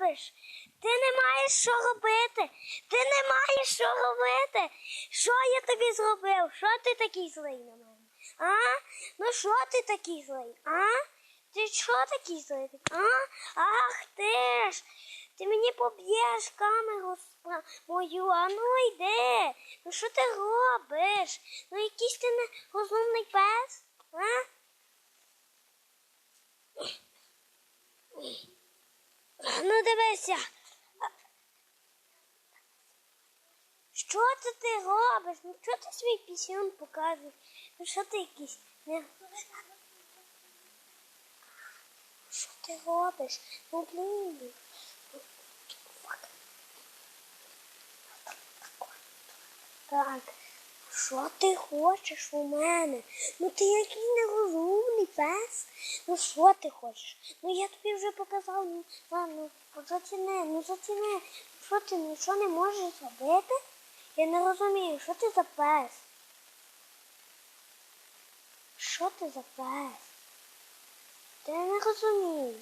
робиш? Ти не маєш що робити. Ти не маєш що робити. Що я тобі зробив? Що ти такий злий на мене? А? Ну що ти такий злий? А? Ти що такий злий? А? Ах ти ж! Ти мені поб'єш камеру мою, а ну йди. Ну що ти робиш? Ну якийсь ти нерозумний пес, а? Ну дивися. Що це ти робиш? Ну що ти свій пісюн показуєш? Ну що ти якийсь не. Що ти робиш? Ну блін. Так, що ти хочеш у мене? Ну ти який нерозумний пес. Ну що ти хочеш? Ну я тобі вже показав, ну ладно, заціни, ну заціни. Що ти нічого не можеш зробити? Я не розумію, що ти за пес? Що ти за пес? Та я не розумію.